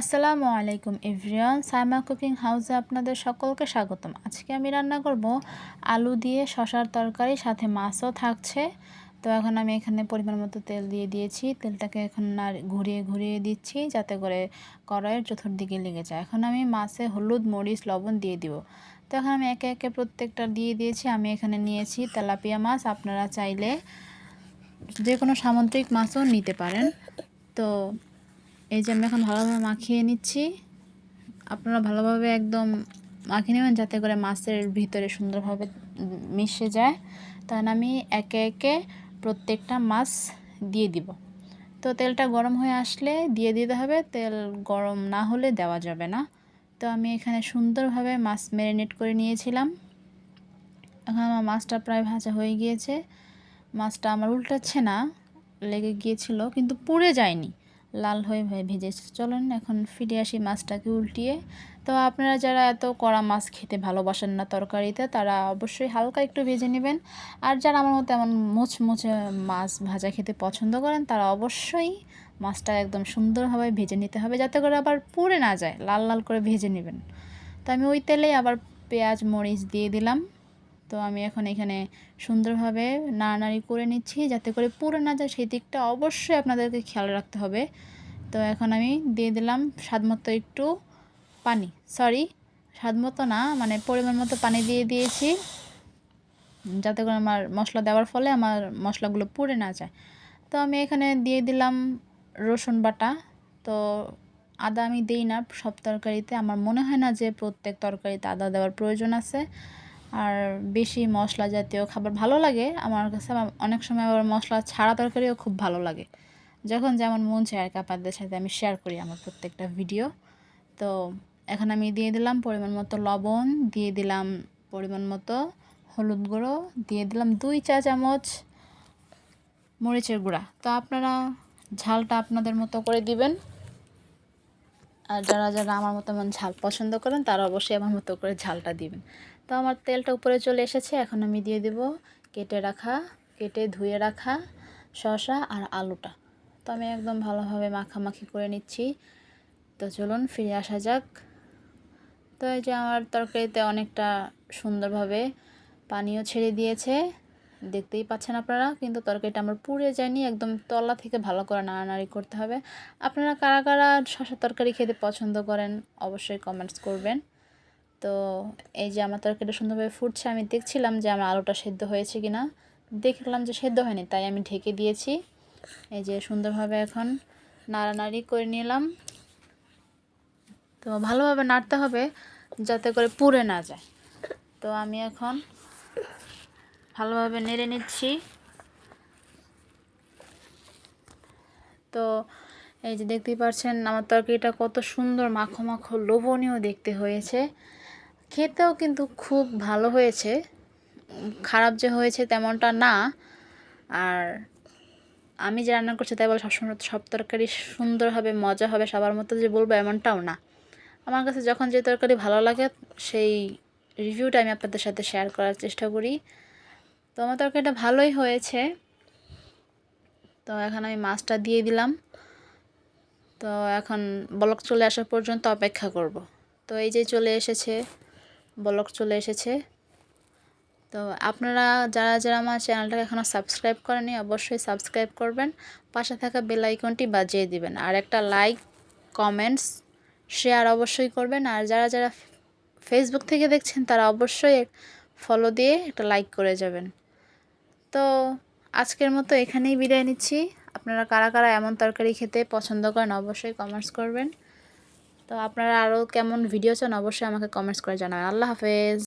আসসালামু আলাইকুম everyone, Saima cooking হাউসে আপনাদের সকলকে স্বাগতম। আজকে আমি রান্না করব আলু দিয়ে শশার তরকারি, সাথে মাছও থাকছে। তো এখন আমি এখানে পরিমাণ মতো তেল দিয়ে দিয়েছি। তেলটাকে এখন আর ঘুরিয়ে ঘুরিয়ে দিচ্ছি যাতে করে কড়াইয়ের চতুর্দিকে লেগে যায়। এখন আমি মাছে হলুদ, মরিচ, লবণ দিয়ে দিব। তো এখন আমি একে একে প্রত্যেকটা দিয়ে দিয়েছি। আমি এখানে নিয়েছি তেলাপিয়া মাছ। আপনারা চাইলে যে কোনো সামুদ্রিক মাছও নিতে পারেন। তো এই যে আমি এখন ভালোভাবে মাখিয়ে নিচ্ছি। আপনারা ভালোভাবে একদম মাখিয়ে নেবেন যাতে করে মাছের ভিতরে সুন্দরভাবে মিশে যায়। তখন আমি একে একে প্রত্যেকটা মাছ দিয়ে দিব। তো তেলটা গরম হয়ে আসলে দিয়ে দিতে হবে। তেল গরম না হলে দেওয়া যাবে না। তো আমি এখানে সুন্দরভাবে মাছ ম্যারিনেট করে নিয়েছিলাম। এখন আমার মাছটা প্রায় ভাজা হয়ে গিয়েছে। মাছটা আমার উল্টাচ্ছে না, লেগে গিয়েছিল, কিন্তু পুড়ে যায়নি। লাল হয়ে ভেজেছে চলেন এখন ফিরে আসি মাছটাকে উল্টিয়ে। তো আপনারা যারা এত কড়া মাছ খেতে ভালোবাসেন না তরকারিতে, তারা অবশ্যই হালকা একটু ভেজে নেবেন। আর যারা আমার মতো এমন মুচমুচে মাছ ভাজা খেতে পছন্দ করেন, তারা অবশ্যই মাছটা একদম সুন্দরভাবে ভেজে নিতে হবে, যাতে করে আবার পুড়ে না যায়, লাল লাল করে ভেজে নেবেন। তো আমি ওই তেলেই আবার পেঁয়াজ, মরিচ দিয়ে দিলাম। তো আমি এখন এখানে সুন্দরভাবে নাড়ানাড়ি করে নিচ্ছি যাতে করে পুরো না যায় সেই দিকটা অবশ্যই আপনাদেরকে খেয়াল রাখতে হবে। তো এখন আমি দিয়ে দিলাম স্বাদ মতো একটু পানি। সরি স্বাদ মতো না মানে পরিমাণ মতো পানি দিয়ে দিয়েছি। যাতে করে আমার মশলা দেওয়ার ফলে আমার মশলাগুলো পুড়ে না যায়। তো আমি এখানে দিয়ে দিলাম রসুন বাটা। তো আদা আমি দিই না, সব তরকারিতে। আমার মনে হয় না যে প্রত্যেক তরকারিতে আদা দেওয়ার প্রয়োজন আছে। আর বেশি মশলা জাতীয় খাবার ভালো লাগে। আমার কাছে অনেক সময় আবার মশলা ছাড়া তরকারিও খুব ভালো লাগে। যখন যেমন মন চায় আর কি আপনাদের সাথে আমি শেয়ার করি আমার প্রত্যেকটা ভিডিও তো এখন আমি দিয়ে দিলাম পরিমাণ মতো লবণ, দিয়ে দিলাম পরিমাণ মতো হলুদ গুঁড়ো, দিয়ে দিলাম দুই চা চামচ মরিচের গুঁড়া। তো আপনারা ঝালটা আপনাদের মতো করে দিবেন। আর যারা যারা আমার মতো এমন ঝাল পছন্দ করেন, তারা অবশ্যই আমার মতো করে ঝালটা দিবেন। তো আমার তেলটা উপরে চলে এসেছে, এখন আমি দিয়ে দেব কেটে রাখা, কেটে ধুয়ে রাখা শসা আর আলুটা। তো আমি একদম ভালোভাবে মাখামাখি করে নিচ্ছি। তো চলুন ফিরে আসা যাক। তো এই যে আমার তরকারিতে অনেকটা সুন্দরভাবে পানিও ছেড়ে দিয়েছে। দেখতেই পাচ্ছেন আপনারা, কিন্তু তরকারিটা আমার পুড়ে যায়নি, একদম তলা থেকে ভালো করে নাড়ানাড়ি করতে হবে। আপনারা কারা কারা শশা তরকারি খেতে পছন্দ করেন, অবশ্যই কমেন্টস করবেন। তো এই যে আমার তরকারিটা সুন্দরভাবে ফুটছে, আমি দেখছিলাম যে আমার আলুটা সেদ্ধ হয়েছে কি না দেখলাম যে সেদ্ধ হয়নি, তাই আমি ঢেকে দিয়েছি। এই যে সুন্দরভাবে এখন নাড়ানাড়ি করে নিলাম। তো ভালোভাবে নাড়তে হবে, যাতে করে পুড়ে না যায়। তো আমি এখন ভালোভাবে নেড়ে নিচ্ছি। তো এই যে দেখতেই পাচ্ছেন আমার তরকারিটা কত সুন্দর মাখো মাখো লোভনীয় দেখতে হয়েছে। খেতেও কিন্তু খুব ভালো হয়েছে। খারাপ যে হয়েছে তেমনটা না। আর আমি যে রান্না করছি তাই বলে সবসময় সব তরকারি সুন্দর হবে, মজা হবে, সবার মতো যে বলব এমনটাও না। আমার কাছে যখন যে তরকারি ভালো লাগে, সেই রিভিউটা আমি আপনাদের সাথে শেয়ার করার চেষ্টা করি। তো আমার তরকারিটা ভালোই হয়েছে। তো এখন আমি মাছটা দিয়ে দিলাম। তো এখন বলক চলে আসা পর্যন্ত অপেক্ষা করব। তো এই যে চলে এসেছে, বলক চলে এসেছে। তো আপনারা যারা যারা আমার চ্যানেলটাকে এখনও সাবস্ক্রাইব করেনি অবশ্যই সাবস্ক্রাইব করবেন। পাশে থাকা বেল আইকনটি বাজিয়ে দিবেন। আর একটা লাইক, কমেন্টস, শেয়ার অবশ্যই করবেন। আর যারা যারা ফেসবুক থেকে দেখছেন, তারা অবশ্যই ফলো দিয়ে একটা লাইক করে যাবেন। তো আজকের মতো এখানেই বিদায় নিচ্ছি। আপনারা কারা কারা এমন তরকারি খেতে পছন্দ করেন অবশ্যই কমেন্টস করবেন। তো আপনারা আরও কেমন ভিডিও চান অবশ্যই আমাকে কমেন্টস করে জানাবেন। আল্লাহ হাফেজ।